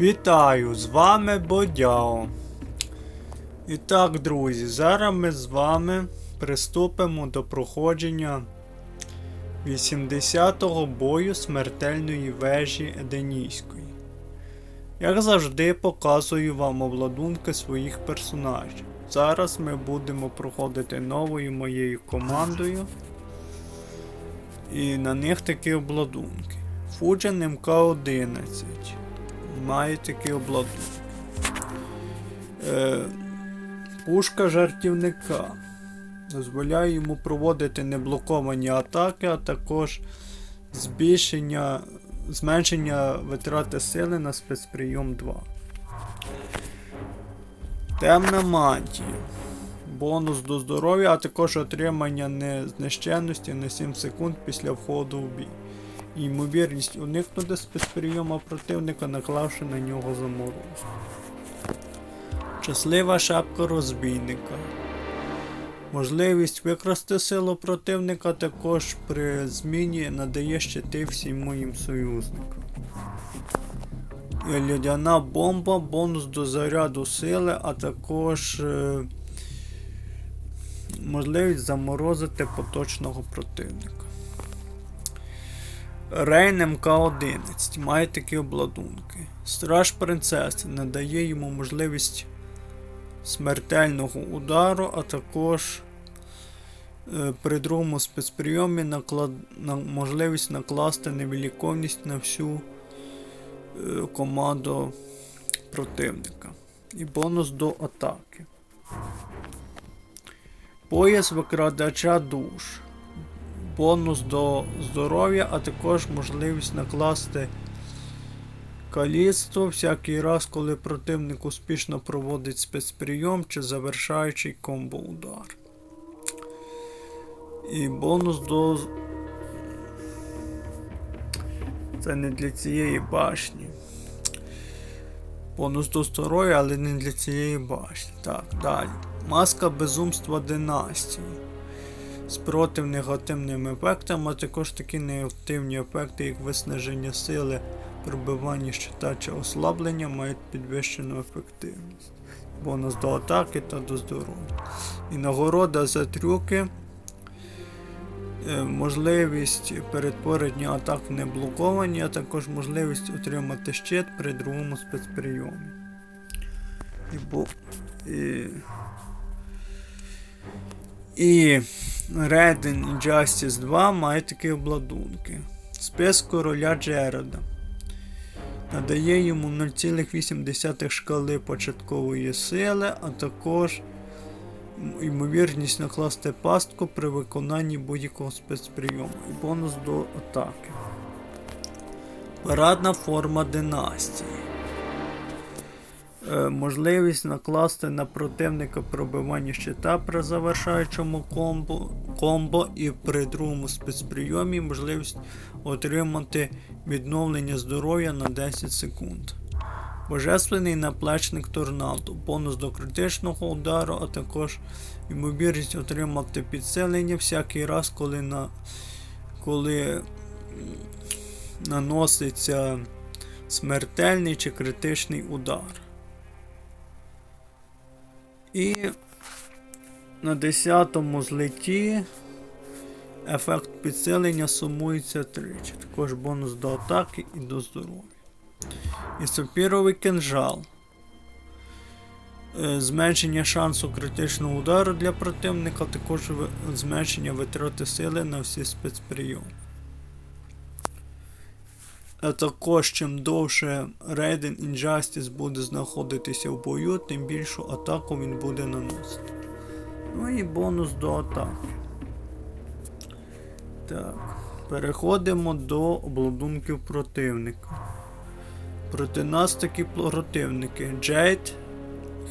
Вітаю! З вами Бодяо. І так, друзі, зараз ми з вами приступимо до проходження 80-го бою смертельної вежі Еденійської. Як завжди, показую вам обладунки своїх персонажів. Зараз ми будемо проходити новою моєю командою. І на них такі обладунки. Фуджин МК-11 має такі обладунки. Е, пушка жартівника. Дозволяє йому проводити неблоковані атаки, а також збільшення, зменшення витрати сили на спецприйом 2. Темна мантія. Бонус до здоров'я, а також отримання незнищенності на 7 секунд після входу в бій. І ймовірність уникнути спецприйома противника, наклавши на нього заморозку. Щаслива шапка розбійника. Можливість викрасти силу противника також при зміні надає щити всім моїм союзникам. І Льодяна бомба, бонус до заряду сили, а також е, можливість заморозити поточного противника. Рейн МК-11 має такі обладунки. Страж принцеси надає йому можливість смертельного удару, а також е, при другому спецприйомі наклад... на... можливість накласти невиліковність на всю е, команду противника. І бонус до атаки. Пояс викрадача душ. Бонус до здоров'я, а також можливість накласти каліцтво всякий раз, коли противник успішно проводить спецприйом чи завершаючий комбо удар. І бонус до. Це не для цієї башні. Бонус до здоров'я, але не для цієї башні. Так, далі. Маска безумства династії. Спротив негативним ефектам, а також такі негативні ефекти, як виснаження сили, пробивання щита чи ослаблення, мають підвищену ефективність. Бонус до атаки та до здоров'я. І нагорода за трюки. е, Можливість перетворення атак в неблоковані, а також можливість отримати щит при другому спецприйомі. І, бо, і, і Red Injustice 2 має такі обладунки. Спис короля Джерода. Надає йому 0,8 шкали початкової сили, а також ймовірність накласти пастку при виконанні будь-якого спецприйому і бонус до атаки. Парадна форма династії. Е, можливість накласти на противника пробивання щита при завершаючому комбо, комбо і при другому спецприйомі можливість отримати відновлення здоров'я на 10 секунд. Божественний наплечник торнадо, бонус до критичного удару, а також ймовірність отримати підсилення всякий раз, коли, на, коли наноситься смертельний чи критичний удар. І на 10-му злеті ефект підсилення сумується тричі. Також бонус до атаки і до здоров'я. І сапіровий кинжал. Е, Зменшення шансу критичного удару для противника, також зменшення витрати сили на всі спецприйоми. А також чим довше Raiden Injustice буде знаходитися в бою, тим більшу атаку він буде наносити. Ну і бонус до атаки. Так. Переходимо до обладунків противника. Проти нас такі противники Джейд,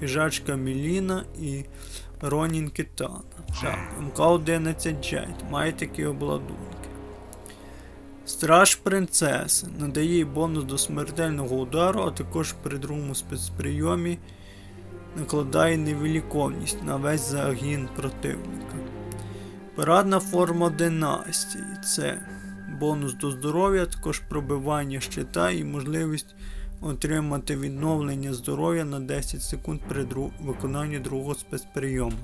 хижачка Міліна і Ронін Китана. Так, МК-11 Джейд має такі обладунки. Страж принцеси надає бонус до смертельного удару, а також при другому спецприйомі накладає невиліковність на весь загін противника. Парадна форма династії це бонус до здоров'я, також пробивання щита і можливість отримати відновлення здоров'я на 10 секунд при дру... виконанні другого спецприйому.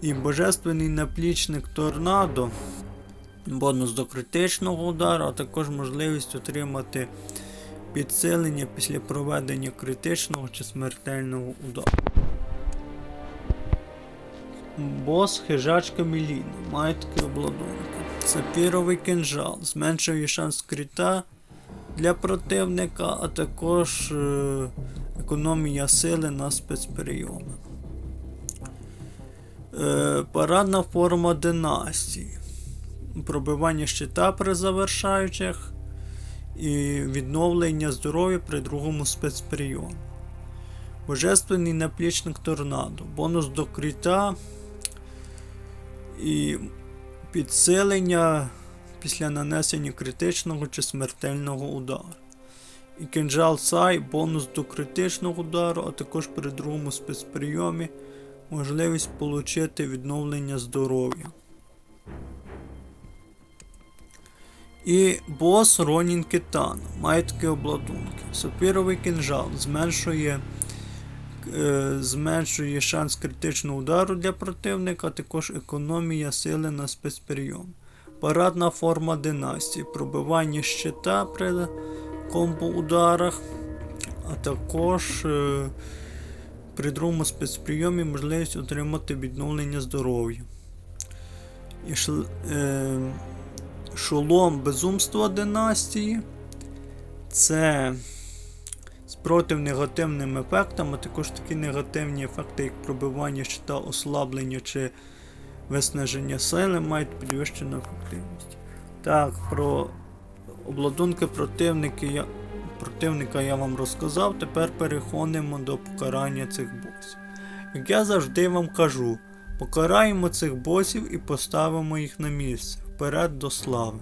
І божественний наплічник торнадо. Бонус до критичного удару, а також можливість отримати підсилення після проведення критичного чи смертельного удару. Бос хижачка Міліна. Має такі обладунки. Сапіровий кинжал. Зменшує шанс крита для противника, а також е, економія сили на спецприйоми. Е, парадна форма династії. Пробивання щита при завершаючих і відновлення здоров'я при другому спецприйомі. Божественний наплічник торнадо. Бонус до кріта і підсилення після нанесення критичного чи смертельного удару. І кинжал Сай бонус до критичного удару, а також при другому спецприйомі можливість отримати відновлення здоров'я. І бос Ронін Китана. Має такі обладунки. Сапіровий кинжал зменшує, е, зменшує шанс критичного удару для противника, а також економія сили на спецприйом. Парадна форма династії. Пробивання щита при комбо-ударах, а також е, при другому спецприйомі можливість отримати відновлення здоров'я. І шл, е, шолом безумства династії. Це спротив негативним ефектам, а також такі негативні ефекти, як пробивання щита, ослаблення чи виснаження сили, мають підвищену ефективність. Так, про обладунки противники противника я вам розказав. Тепер переходимо до покарання цих босів. Як я завжди вам кажу, покараємо цих босів і поставимо їх на місце. Вперед до слави.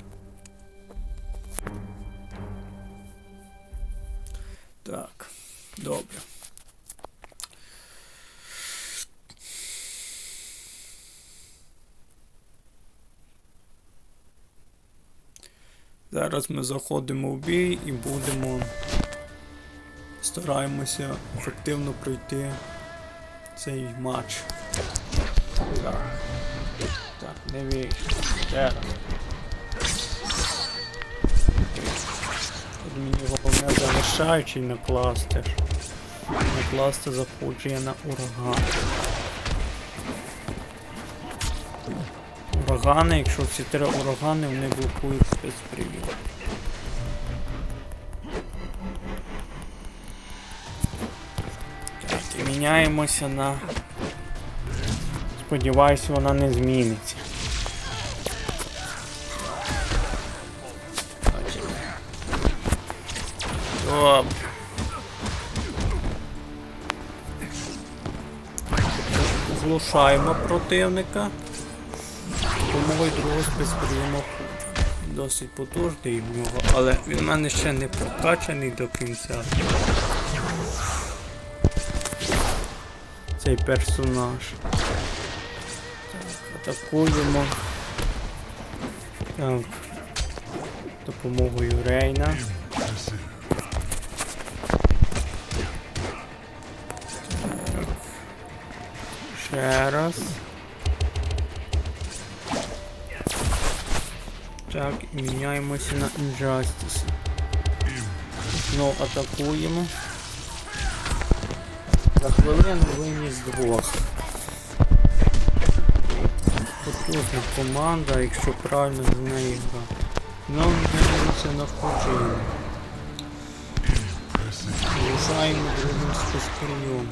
Так, добре. Зараз ми заходимо в бій і будемо стараємося ефективно пройти цей матч. Так, не вийшло. Ще раз. Тут мені головне залишаючий накласти. Накласти заходження на ураган. Урагани, якщо всі три урагани, вони блокують і міняємося на. Сподіваюсь, вона не зміниться. Добре. Зглушаємо противника. Допомогою другого спецприйому. Досить потужний в нього, але він в мене ще не прокачаний до кінця. Цей персонаж. Так, атакуємо. Так. Допомогою Рейна. Ще раз. Так, міняємося на Injustice. Знову атакуємо. За хвилину виніс двох. Потужна команда, якщо правильно з нею грати. Ну, міняємося на входження. Лишаємо другим спецприйом.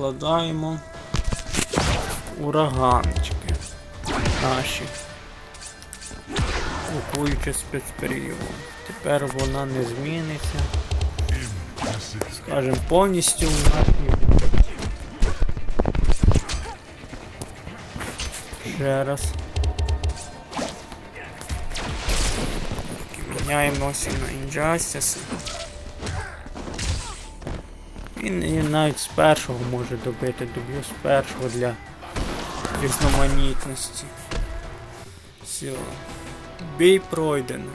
Викладаємо ураганчики наші. Блокуючи спецперіод. Тепер вона не зміниться. Скажем, повністю в нашій. Ще раз. Міняємося на Injustice. Він навіть з першого може добити, доб'ю з першого для різноманітності. Все. Бій пройдено.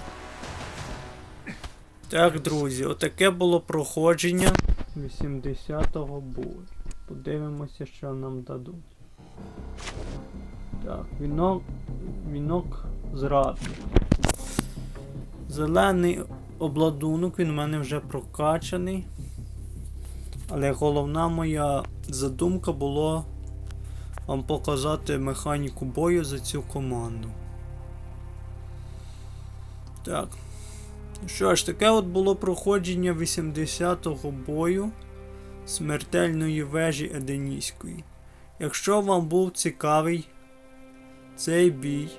Так, друзі, отаке було проходження 80-го бою. Подивимося, що нам дадуть. Так, вінок. Вінок зрадник. Зелений обладунок, він у мене вже прокачаний. Але головна моя задумка була вам показати механіку бою за цю команду. Так. Ну Що ж, таке от було проходження 80-го бою смертельної вежі Еденіської. Якщо вам був цікавий цей бій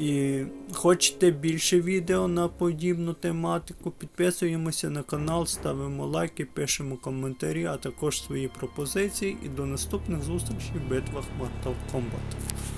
і хочете більше відео на подібну тематику, підписуємося на канал, ставимо лайки, пишемо коментарі, а також свої пропозиції і до наступних зустрічей в битвах Mortal Kombat.